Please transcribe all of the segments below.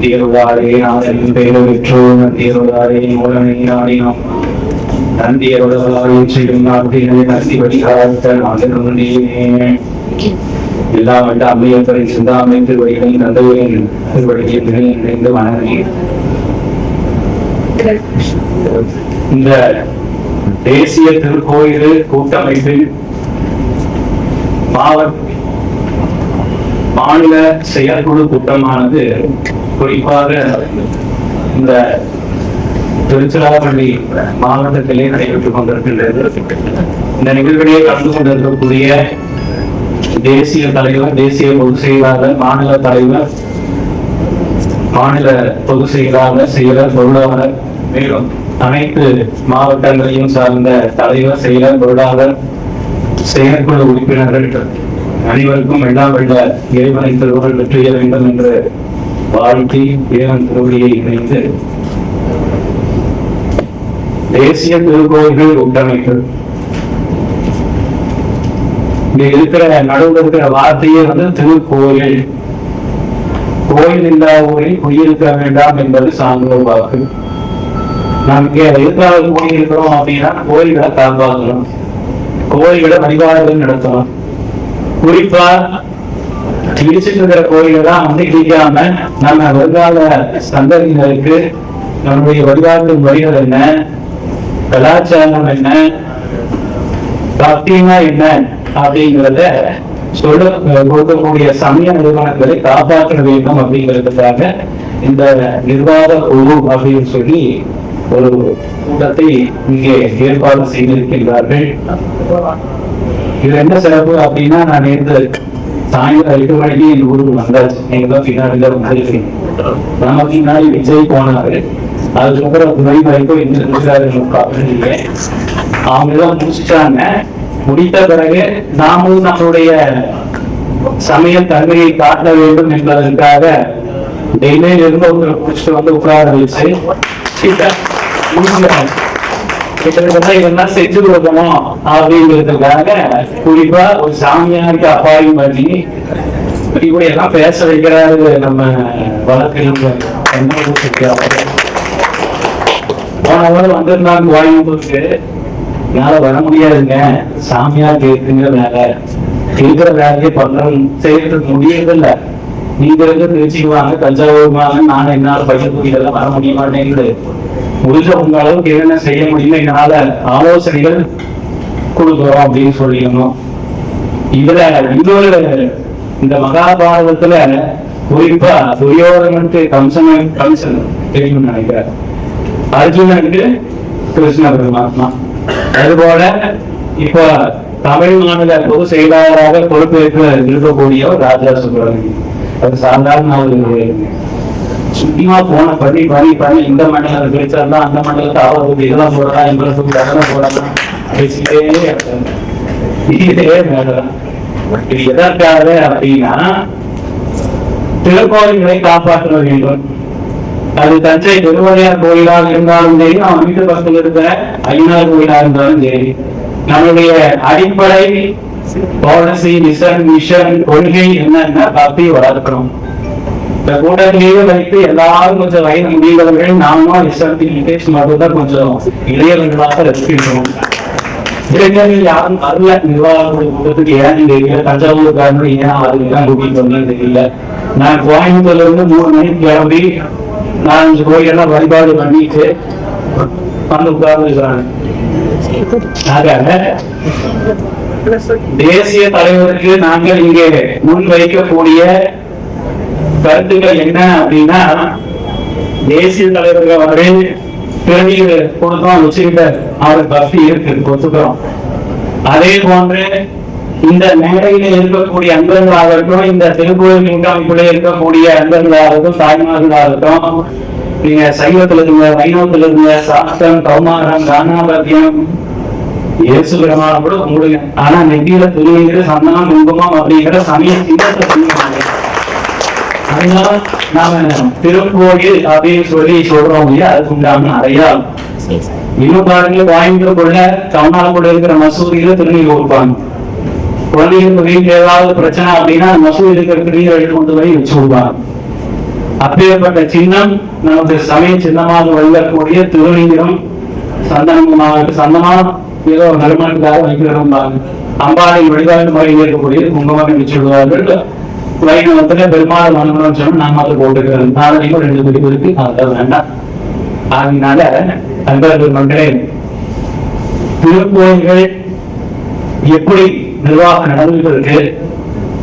நந்தியருளாரே நாதனின் பெயர் பெற்றோ நந்தியருளாரே மூலனை நாடினோம். நந்தியருளாரே செய்யும் நாட்டினை நந்தி வழிகாத்த நாதனுடைய எல்லா வந்த அம்மையப்பரை சிந்தாமை திருவடிகளை நந்தவரின் திருவடியை நினைந்து வணங்கி இந்த தேசிய திருக்கோயில் கூட்டமைப்பில் மாவட்ட மாநில செயற்குழு கூட்டமானது குறிப்பாக இந்த திருச்சிராப்பள்ளி மாவட்டத்திலே நடைபெற்றுக் கொண்டிருக்கின்றது. இந்த நிகழ்விலே கலந்து கொண்டிருக்கக்கூடிய தேசிய தலைவர் தேசிய பொது செயலாளர் மாநில தலைவர் மாநில பொது செயலாளர் செயலர் பொருளாளர் மேலும் அனைத்து மாவட்டங்களையும் சார்ந்த தலைவர் செயலர் பொருளாளர் செயற்குழு உறுப்பினர்கள் அனைவருக்கும் எல்லா வெள்ள இறைவனை திருவுகள் வெற்றிய வேண்டும் என்று வாழ்த்தி இறைவன் திருவடியை இணைந்து தேசிய திருக்கோயில்கள் கூட்டமைப்பு இங்க இருக்கிற நடுவில் இருக்கிற வார்த்தையே வந்து திருக்கோயில். கோயில் இல்லா ஊரில் குடியிருக்க வேண்டாம் என்பது சான்றோர் வாக்கு. நாம் இங்கே எதிர்கால குடியிருக்கிறோம் அப்படின்னா கோயில்களை காப்பாற்றணும். கோயில்களை வழிபாடுகள் நடத்தணும். குறிப்பா இடிச்சிட்டு இருக்கிற கோயிலை தான் வந்து இடிக்காம நம்ம வருங்கால சந்ததியினருக்கு நம்முடைய வழிபாட்டு முறைகள் என்ன? கலாச்சாரம் என்ன? பக்தினா என்ன? அப்படிங்கிறத சொல்ல கொடுக்கக்கூடிய சமய நிறுவனங்களை காப்பாற்ற வேண்டும் அப்படிங்கிறதுக்காக இந்த நிர்வாக குழு அப்படின்னு சொல்லி ஒரு கூட்டத்தை இங்கே ஏற்பாடு செய்திருக்கின்றார்கள். இது என்ன சிறப்பு அப்படின்னா நான் நேற்று சாயந்தரம் எட்டு மணிக்கு எங்க ஊருக்கு வந்தாச்சு. நீங்க தான் பின்னாடி தான் வந்திருக்கீங்க நமக்கு பின்னாடி விஜய் போனாரு. அதுக்கப்புறம் துணை வரைக்கும் இன்னும் இருக்கிறாரு அவங்க எல்லாம் முடிச்சிட்டாங்க. முடித்த பிறகு நாமும் நம்மளுடைய சமய தன்மையை காட்ட வேண்டும் என்பதற்காக டெய்லியும் இருந்து ஒருத்தரை பிடிச்சிட்டு வந்து உட்கார வச்சு கிட்டத்தட்ட இதெல்லாம் செஞ்சு கொடுக்கணும் அப்படிங்கிறதுக்காக குறிப்பா ஒரு சாமியாருக்கு அப்பாயும் பண்ணி இப்படி எல்லாம் பேச வைக்கிறாரு நம்ம வழக்கில் போன வாரம் வந்திருந்தாங்க கோயம்புத்தூருக்கு. என்னால வர முடியாதுங்க. சாமியார் கேட்குங்க வேலை. இருக்கிற வேலையை பண்றோம். செய்யறதுக்கு முடியறதில்ல. நீங்க இருந்து திருச்சிக்கு வாங்க தஞ்சாவூர் வாங்க நான் என்னால பையன் எல்லாம் வர முடிய மாட்டேங்குது. முடிஞ்ச உங்க அளவுக்கு என்னென்ன செய்ய முடியுமோ என்னால ஆலோசனைகள் கொடுக்குறோம் அப்படின்னு சொல்லிடணும் இதுல இன்னொரு இந்த மகாபாரதத்துல குறிப்பா துரியோதனனுக்கு கம்சன் கம்சன் தெரியும் நினைக்கிறார். அர்ஜுனனுக்கு கிருஷ்ண பரமாத்மா. அதுபோல இப்போ தமிழ் மாநில பொது செயலாளராக பொறுப்பேற்று இருக்கக்கூடிய ராஜா சுப்பிரமணியம் அது சாதாரண ஒரு சுத்திமா போன பண்ணி பண்ணி பண்ணி இந்த மண்டலம் கிடைச்சாருந்தா அந்த மண்டலத்தை அவருக்கு இதெல்லாம் போடலாம் எங்களுக்கு அதெல்லாம் போடலாம் பேசிட்டே இதே இது எதற்காக அப்படின்னா திருக்கோயில்களை காப்பாற்ற வேண்டும். அது தஞ்சை திருவள்ளையார் கோயிலாக இருந்தாலும் சரி அவன் வீட்டு பக்கத்தில் இருக்கிற ஐநாறு கோயிலாக இருந்தாலும் சரி நம்மளுடைய அடிப்படை பாலிசி மிஷன் மிஷன் கொள்கை என்னன்னா பக்தி வளர்க்கிறோம் இந்த கூட்டத்திலேயே வைத்து எல்லாரும் கொஞ்சம் வயது முடிந்தவர்கள் நாமும் எஸ்ஆர்டி நிகேஷ் மட்டும்தான் கொஞ்சம் இளையவர்களாக இருக்கின்றோம் இளைஞர்கள் யாரும் வரல நிர்வாகத்துடைய கூட்டத்துக்கு ஏன் தெரியல தஞ்சாவூர்காரனும் ஏன் அதுக்கெல்லாம் கூட்டிட்டு தெரியல. நான் கோயம்புத்தூர்ல இருந்து மூணு மணிக்கு கிளம்பி நாலஞ்சு கோயிலெல்லாம் வழிபாடு பண்ணிட்டு வந்து உட்கார்ந்துருக்கிறாங்க தேசிய தலைவருக்கு நாங்கள் இங்கே முன் வைக்கக்கூடிய கருத்துக்கள் என்ன அப்படின்னா தேசிய தலைவர்கள் வந்து திருநீர் கொடுத்தோம் வச்சுக்கிட்ட அவருக்கு பக்தி இருக்கு ஒத்துக்கிறோம் அதே போன்று இந்த மேடையில இருக்கக்கூடிய அன்பர்களாகட்டும் இந்த திருக்கோயில் கூட்டமைப்புல இருக்கக்கூடிய அன்பர்களாகட்டும் தாய்மார்களாகட்டும் நீங்க சைவத்துல இருங்க வைணவத்துல இருங்க சாஸ்திரம் கௌமாரம் கானாபத்தியம் இயேசு பிரமாணம் கூட உங்களுக்கு ஆனா நெத்தியில துணிங்கிற சந்தனம் குங்குமம் அப்படிங்கிற சமய சின்னத்தை அதனால நாம திருக்கோயில் அப்படின்னு சொல்லி சொல்றோம் இல்லையா அதுக்கு உண்டான அடையாளம் இன்னும் பாருங்க கோயம்புத்தூர்ல தமிழ்நாடு இருக்கிற மசூதியில திருநீர் கொடுப்பாங்க குழந்தைகளுக்கு வீட்டுல ஏதாவது பிரச்சனை அப்படின்னா மசூதி இருக்கிற திருநீர் எடுத்து கொண்டு போய் வச்சு விடுவாங்க அப்பேற்பட்ட சின்னம் நமது சமய சின்னமாக வழிபடக்கூடிய திருநீரம் சந்தனமாக சந்தனா ஏதோ நறுமணத்துக்காக வைக்கிறோம் அம்பாளை வழிபாட்டு முறையில் இருக்கக்கூடிய குங்குமம் சொல்லுவார்கள் வைணவத்துல பெருமாள் மனமரம் சொன்னா நாம அதை போட்டுக்கிறோம் நாளைக்கும் ரெண்டு பிரிவு இருக்கு அதான் வேண்டாம். அதனால அன்பர்கள் மக்களே திருக்கோயில்கள் எப்படி நிர்வாகம் நடந்துட்டு இருக்கு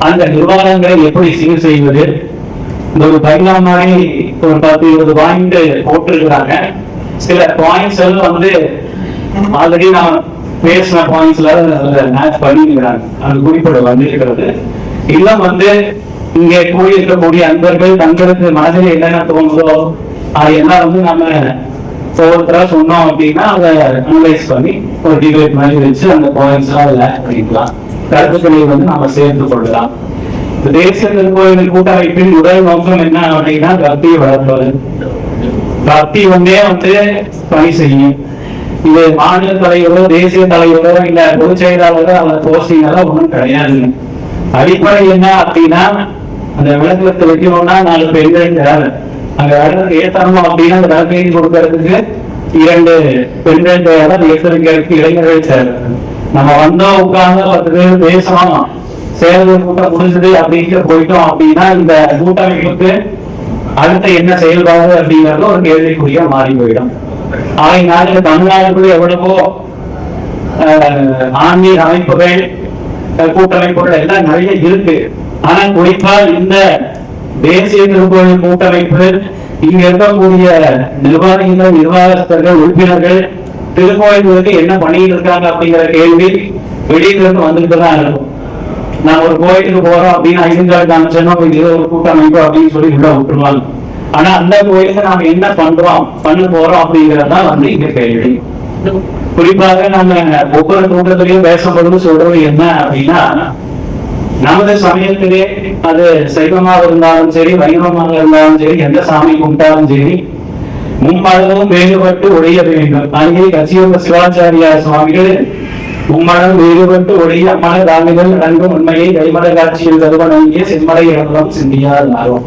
அந்த நிர்வாகங்களை எப்படி சீர் செய்வது இந்த ஒரு பைலாம் மாதிரி ஒரு பத்து இருபது பாயிண்ட் போட்டிருக்கிறாங்க. சில பாயிண்ட்ஸ் எல்லாம் வந்து ஆல்ரெடி நான் பேசின பாயிண்ட்ஸ்ல மேட்ச் பண்ணிக்கிறாங்க அந்த குறிப்பிட வந்திருக்கிறது. இல்லம் வந்து இங்கே கூடியிருக்கக்கூடிய அன்பர்கள் தங்களுக்கு மனதில் என்னென்ன தோணுதோ அது எல்லாம் வந்து நம்ம ஒவ்வொருத்தரா சொன்னோம் அப்படின்னா அதை அனலைஸ் பண்ணி ஒரு டிபேட் மாதிரி வச்சு அந்த பாயிண்ட்ஸ் எல்லாம் அதில் ஆட் பண்ணிக்கலாம் கருத்துக்களை வந்து நம்ம சேர்த்து கொள்ளலாம். இந்த தேசிய திருக்கோயில் கூட்டமைப்பின் முதல் நோக்கம் என்ன அப்படின்னா பக்தியை வளர்ப்பது. பக்தி வந்தே வந்து பணி செய்யும். இது மாநில தலைவரோ தேசிய தலைவரோ இல்ல பொதுச் செயலாளரோ அல்ல போஸ்டிங் எல்லாம் ஒன்றும் கிடையாது. அடிப்படை என்ன அப்படின்னா அந்த விளக்கத்தை வைக்கணும்னா நாலு பெண்கள் தேவை. அங்க விளக்கு ஏத்தணும் அப்படின்னா அந்த விளக்கையும் கொடுக்கறதுக்கு இரண்டு பெண்கள் தேவை ஏத்தறதுக்கு இளைஞர்கள் தேவை. நம்ம வந்தோம் உட்கார்ந்து பத்து பேர் பேசணும் செயல்கள் கூட்டம் முடிஞ்சது அப்படின்ட்டு போயிட்டோம் அப்படின்னா இந்த கூட்டமைப்புக்கு அடுத்த என்ன செயல்பாடு அப்படிங்கறது ஒரு கேள்விக்குரிய மாறி போயிடும். ஆகையினால தமிழ்நாட்டுக்குள்ள எவ்வளவோ ஆன்மீக அமைப்புகள் கூட்டமைப்புகள் எல்லாம் நிறைய இருக்கு. ஆனா குறிப்பா இந்த தேசிய திருக்கோயில் கூட்டமைப்பு இங்க இருக்கக்கூடிய நிர்வாகிகள் நிர்வாகஸ்தர்கள் உறுப்பினர்கள் திருக்கோயில்களுக்கு என்ன பண்ணிட்டு இருக்காங்க அப்படிங்கிற கேள்வி வெளியிலிருந்து வந்துட்டு தான் இருக்கும். நான் ஒரு கோயிலுக்கு போறோம் அப்படின்னு ஐந்தாள் காமிச்சோம் இது ஒரு கூட்டமைப்பு அப்படின்னு சொல்லி உள்ள விட்டுருவாங்க. ஆனா அந்த கோயிலுக்கு நாம என்ன பண்றோம் பண்ண போறோம் அப்படிங்கறதுதான் வந்து இங்க கேள்வி. குறிப்பாக நம்ம ஒவ்வொரு கூட்டத்திலையும் பேசும்போது சொல்றது என்ன அப்படின்னா நமது சமயத்திலே அது சைவமாக இருந்தாலும் சரி வைணவமாக இருந்தாலும் சரி எந்த சாமி கும்பிட்டாலும் சரி மும்மளவும் வேறுபட்டு ஒழிய வேண்டும். அங்கே கசியோக சிவாச்சாரியா சுவாமிகள் மும்மளம் வேறுபட்டு ஒழிய மன தாமிகள் அன்பு உண்மையை கைமட காட்சியில் தருவனங்கிய செம்மலை இடம் சிந்தியார் ஆகும்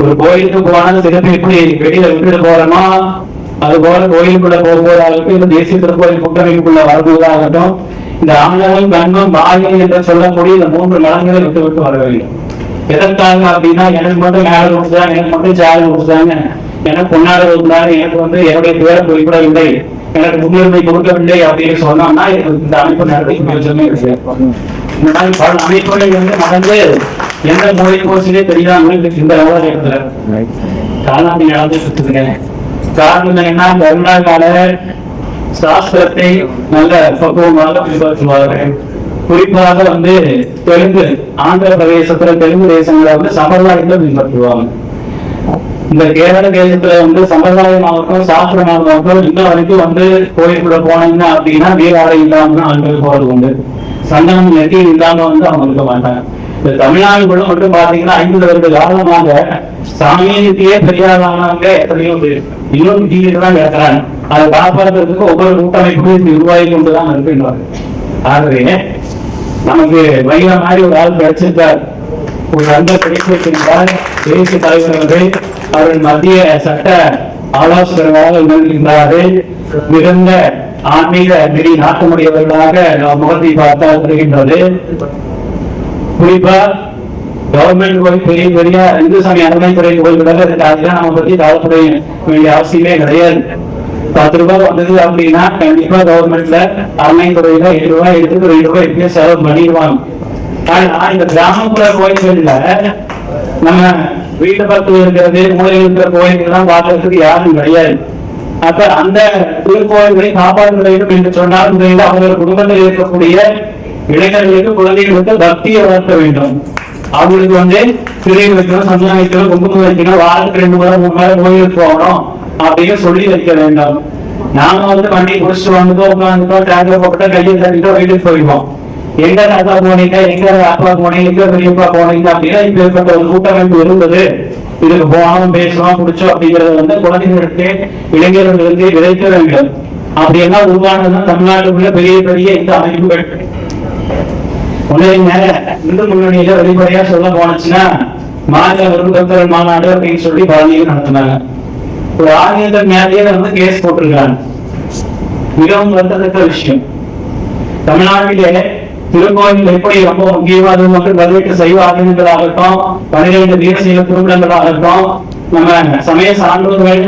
ஒரு கோயிலுக்கு போனா திருப்பி எப்படி? வெளியில விட்டுட்டு போறோமா? அது போல கோயிலுக்குள்ள போகும்போதாகட்டும் இந்த தேசிய திருக்கோயில் கூட்டமைப்புக்குள்ள வரும்போதாகட்டும் இந்த ஆணவம் கண்மம் பாகியம் என்று சொல்லக்கூடிய இந்த மூன்று மலங்களை விட்டு விட்டு வர வேண்டும் எதற்காக அப்படின்னா எனக்கு மட்டும் மேல கொடுத்தாங்க எனக்கு மட்டும் சேர் கொடுத்தாங்க எனக்கு பொன்னாட கொடுத்தாங்க எனக்கு வந்து என்னுடைய பேரை குறிப்பிடவில்லை எனக்கு முன்னுரிமை கொடுக்கவில்லை அப்படின்னு சொன்னோம்னா இந்த அமைப்பு நடத்தி கிடையாது இந்த மாதிரி பல அமைப்புகள் வந்து நடந்து எந்த மொழி கோர்ஸிலே தெரியாமல் இந்த காலகட்டத்துல காலாண்டி நடந்துட்டு இருக்குதுங்க காரணம் என்ன கருணாகால சாஸ்திரத்தை நல்ல பக்குவமாக பின்பற்றுவார்கள் குறிப்பாக வந்து தெலுங்கு ஆந்திர பிரதேசத்துல தெலுங்கு தேசங்களை வந்து சம்பிரதாயத்தை பின்பற்றுவாங்க இந்த கேரள தேசத்துல வந்து சம்பிரதாயமாகட்டும் சாஸ்திரமாகட்டும் இன்ன வரைக்கும் வந்து கோயிலுக்குள்ள போனீங்க அப்படின்னா வீராடை இல்லாம ஆண்கள் போறது உண்டு சந்தனம் நெட்டி இல்லாம வந்து அவங்க இருக்க மாட்டாங்க இந்த தமிழ்நாடுக்குள்ள மட்டும் பாத்தீங்கன்னா ஐம்பது வருட காலமாக சாமியத்தையே தெரியாதவங்க எத்தனையோ பேர். இன்னும் டிவியில கேட்கிறாங்க அதை காப்பாற்றுறதுக்கு ஒவ்வொரு கூட்டமைப்பும் உருவாகி கொண்டுதான் இருக்கின்றாங்க ஆகவே நமக்கு வைர மாதிரி ஒரு ஆள் கிடைச்சிருக்கார். ஒரு நண்பர் கிடைத்திருக்கின்றார் தேசிய தலைவர் அவர்கள் அவர்கள் மத்திய சட்ட ஆலோசகர்களாக இருந்திருக்கின்றார்கள் மிகுந்த ஆன்மீக நெறி நாட்டமுடையவர்களாக நாம் முகத்தை பார்த்தால் வருகின்றது குறிப்பா கவர்மெண்ட் போய் பெரிய பெரிய இந்து சாமி அறநிலைத்துறை கோயில்கள் அதுக்காக நம்ம பத்தி கவலைப்பட வேண்டிய அவசியமே கிடையாது. பத்து ரூபாய் வந்தது அப்படின்னா கண்டிப்பா கவர்மெண்ட்ல அறநிலைத்துறையில எட்டு ரூபாய் எடுத்து ரெண்டு ரூபாய் எப்படியும் செலவு பண்ணிடுவாங்க. ஆனா இந்த கிராமப்புற கோயில்கள்ல நம்ம வீட்டு பக்கத்துல இருக்கிறது மூலையில் இருக்கிற கோயில்கள்லாம் பார்க்கறதுக்கு யாரும் கிடையாது. அப்ப அந்த திருக்கோயில்களை காப்பாற்ற வேண்டும் என்று சொன்னால் அவங்க குடும்பத்தில் இருக்கக்கூடிய இளைஞர்களுக்கு குழந்தைகளுக்கு பக்தியை வளர்க்க வேண்டும். அவங்களுக்கு வந்து திரை வைக்கணும் சந்தனம் வைக்கணும் குங்குமம் வைக்கணும் வாரத்துக்கு ரெண்டு முறை மூணு முறை கோயிலுக்கு போகணும் அப்படின்னு சொல்லி வைக்க வேண்டாம். நாம வந்து வண்டி குடிச்சிட்டு வந்துட்டோம் உட்காந்துட்டோம் டேங்க்ல போட்டு கையை தட்டிட்டோம் வீட்டுக்கு போயிடுவோம். எங்க தாத்தா போனீங்க எங்க அப்பா போனீங்க எங்க பெரியப்பா போனீங்க அப்படின்னா இப்ப இருக்கின்ற ஒரு கூட்டமைப்பு இருந்தது. இதுக்கு போனோம் பேசணும் குடிச்சோம் அப்படிங்கறத வந்து குழந்தைகளுக்கு இளைஞர்களுக்கு விதைக்க வேண்டும். அப்படியெல்லாம் உருவானதுதான் தமிழ்நாட்டுக்குள்ள பெரிய பெரிய இந்த அமைப்புகள். இந்து முன்னணியில வெளிப்படையா சொல்ல போனச்சுன்னா மாநில விருந்தங்கள் மாநாடு அப்படின்னு சொல்லி பழனியில் நடத்தினாங்க. ஒரு ஆதினத்தர் மேலேயே வந்து கேஸ் போட்டிருக்காங்க. மிகவும் வருத்தத்தக்க விஷயம். தமிழ்நாட்டிலே திருக்கோயில் எப்படி ரொம்ப முக்கியமானது மக்கள் பதினெட்டு சைவ ஆதீனங்களாகட்டும் பன்னிரண்டு தேசிய திருமணங்களாகட்டும் நம்ம சமய சான்றோர்கள்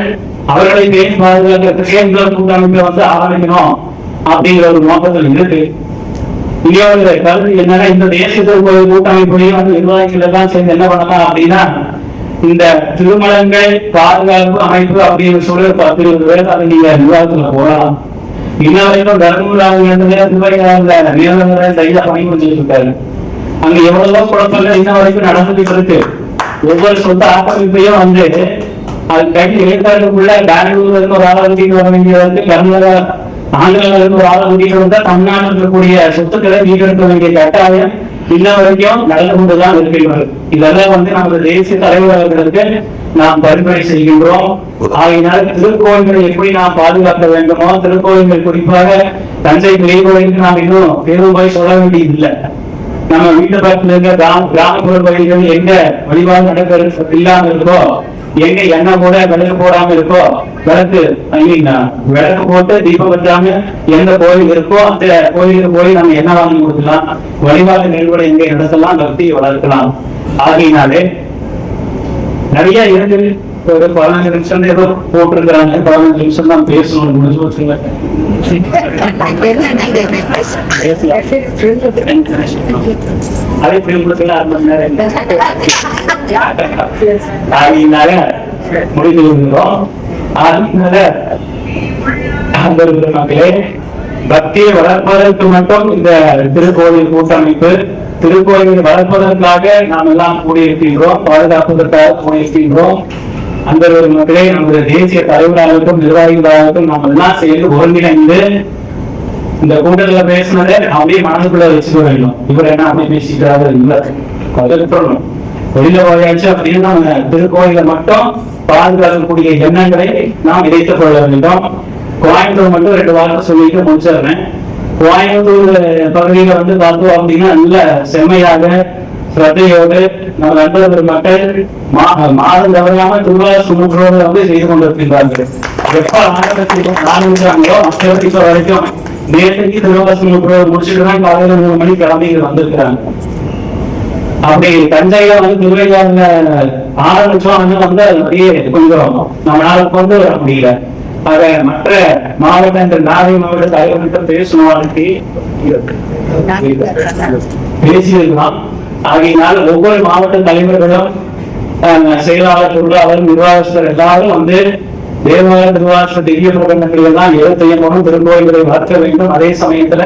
அவர்களை பேசி பாதுகாக்கிறதுக்கே இந்த கூட்டமைப்பை வந்து ஆரம்பிக்கணும் அப்படிங்கிற ஒரு நோக்கத்தில் இருக்கு. இந்தியாவில் ஒரு என்னன்னா இந்த தேசிய திருக்கோயில் கூட்டமைப்புலையும் வந்து நிர்வாகிகள் எல்லாம் சேர்ந்து என்ன பண்ணலாம் அப்படின்னா இந்த திருமணங்கள் பாதுகாப்பு அமைப்பு அப்படின்னு சொல்லி ஒரு பத்து இருபது பேர் அதை நீங்க நிர்வாகத்துல போகலாம் இன்ன வரைக்கும் தர்மபுராவில் நியமனங்கள் பணி பண்ணிட்டு இருக்காரு. அங்க எவ்வளவோ குழப்பங்கள் இன்ன வரைக்கும் நடந்துட்டு இருக்கு. ஒவ்வொரு சொந்த ஆக்கிரமிப்பையும் வந்து அது கட்டி ஏற்காடுக்குள்ள பெங்களூர்ல இருந்து ஒரு ஆளை வந்து கர்நாடகா ஆந்திரால இருந்து ஒரு ஆளை கூட்டிட்டு வந்தா தமிழ்நாட்டில் இருக்கக்கூடிய சொத்துக்களை மீட்டெடுக்க வேண்டிய கட்டாயம் இன்ன வரைக்கும் நடந்து கொண்டுதான் இருக்கின்றது. இதெல்லாம் வந்து நமது தேசிய தலைவர்களுக்கு நாம் பரிந்துரை செய்கின்றோம். ஆகினால் திருக்கோயில்களை எப்படி நாம் பாதுகாக்க வேண்டுமோ திருக்கோயில்கள் குறிப்பாக தஞ்சை பெரிய கோயிலுக்கு நாம் இன்னும் பெரும்பாய் சொல்ல வேண்டியதில்லை. நம்ம வீட்டு பக்கத்துல இருக்க கிராம கிராமப்புற வழிகள் எங்க வழிபாடு நடக்கிறது இல்லாம இருக்கோ எங்க எண்ணெய் கூட விளக்கு போடாம இருக்கோ விளக்கு விளக்கு போட்டு தீபம் வச்சாம எந்த கோயில் இருக்கோ அந்த கோயிலுக்கு போய் நம்ம எண்ணெய் வாங்கி கொடுக்கலாம் வழிபாடு நிகழ்வுகளை எங்க நடத்தலாம் பக்தியை வளர்க்கலாம். ஆகையினாலே நிறைய இருக்கு. ஒரு பதினஞ்சு நிமிஷம் ஏதோ போட்டிருக்கிறாங்க. பதினஞ்சு நிமிஷம் தான் பேசணும் முடிஞ்சு வச்சுங்க அதே எல்லாம் அரை மணி நேரம் ஆகினால முடிந்து விடுகிறோம் அதனால அன்பர்கள் மக்களே பக்தியை வளர்ப்பதற்கு மட்டும் இந்த திருக்கோவில் கூட்டமைப்பு திருக்கோயிலை வளர்ப்பதற்காக நாம் எல்லாம் கூடியிருக்கின்றோம் பாதுகாப்பதற்காக கூடியிருக்கின்றோம் அந்த ஒரு மக்களே நமது தேசிய தலைவராகட்டும் நிர்வாகிகளாகட்டும் நாம் எல்லாம் சேர்ந்து ஒருங்கிணைந்து இந்த கூட்டத்துல பேசினதை அப்படியே மனதுக்குள்ள வச்சுக்க வேண்டும் இவர் என்ன அப்படியே பேசிக்கிறாரு இல்லை அதை வெளியில போயாச்சு அப்படின்னு நம்ம திருக்கோயில மட்டும் பாதுகாக்கக்கூடிய எண்ணங்களை நாம் இணைத்துக் கொள்ள வேண்டும். கோயம்புத்தூர் மட்டும் ரெண்டு வார்த்தை சொல்லிட்டு முடிச்சிடுறேன். கோயம்புத்தூர் பகுதியில வந்து பார்த்தோம் அப்படின்னா நல்ல செம்மையாக சிரத்தையோடு நம்ம நண்பர்கள் மக்கள் மா- மாதம் தவறாம திருவிழா சுமூகோடு வந்து செய்து கொண்டிருக்கின்றார்கள். எப்ப ஆரம்பத்தில் ஆரம்பிச்சாங்களோ அப்ப வரைக்கும் நேற்றைக்கு திருவாரூர் சுமூகோடு முடிச்சுட்டு தான் காலையில் மூணு மணி கிளம்பி வந்திருக்கிறாங்க. அப்படி தஞ்சையில வந்து திருவையாறுல ஆரம்பிச்சோம் வந்து வந்து அப்படியே கொஞ்சம் நம்மளால கொண்டு வர முடியல. ஆக மற்ற மாவட்டங்கள் நாகை மாவட்ட தலைவர்கிட்ட பேசணும் பேசியிருக்கலாம். ஆகையினால் ஒவ்வொரு மாவட்ட தலைவர்களும் செயலாளர் பொருளாளர் நிர்வாகஸ்தர் எல்லாரும் வந்து தேவாலய நிர்வாக திவ்ய பிரபந்தங்களை எல்லாம் எழுத்தையமும் திருக்கோயில்களை வளர்க்க வேண்டும். அதே சமயத்துல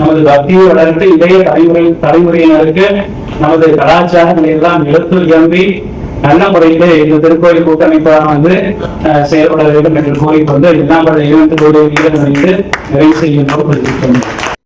நமது பக்தியை வளர்த்து இளைய தலைமுறை தலைமுறையினருக்கு நமது கலாச்சாரங்களை எல்லாம் எடுத்து இயம்பி நல்ல முறையிலே இந்த திருக்கோயில் கூட்டமைப்பாக வந்து செயல்பட வேண்டும் என்று கோரிக்கொண்டு எல்லாம் பல இரண்டு கோடி வீரர்கள் நிறைவு செய்கின்றோம்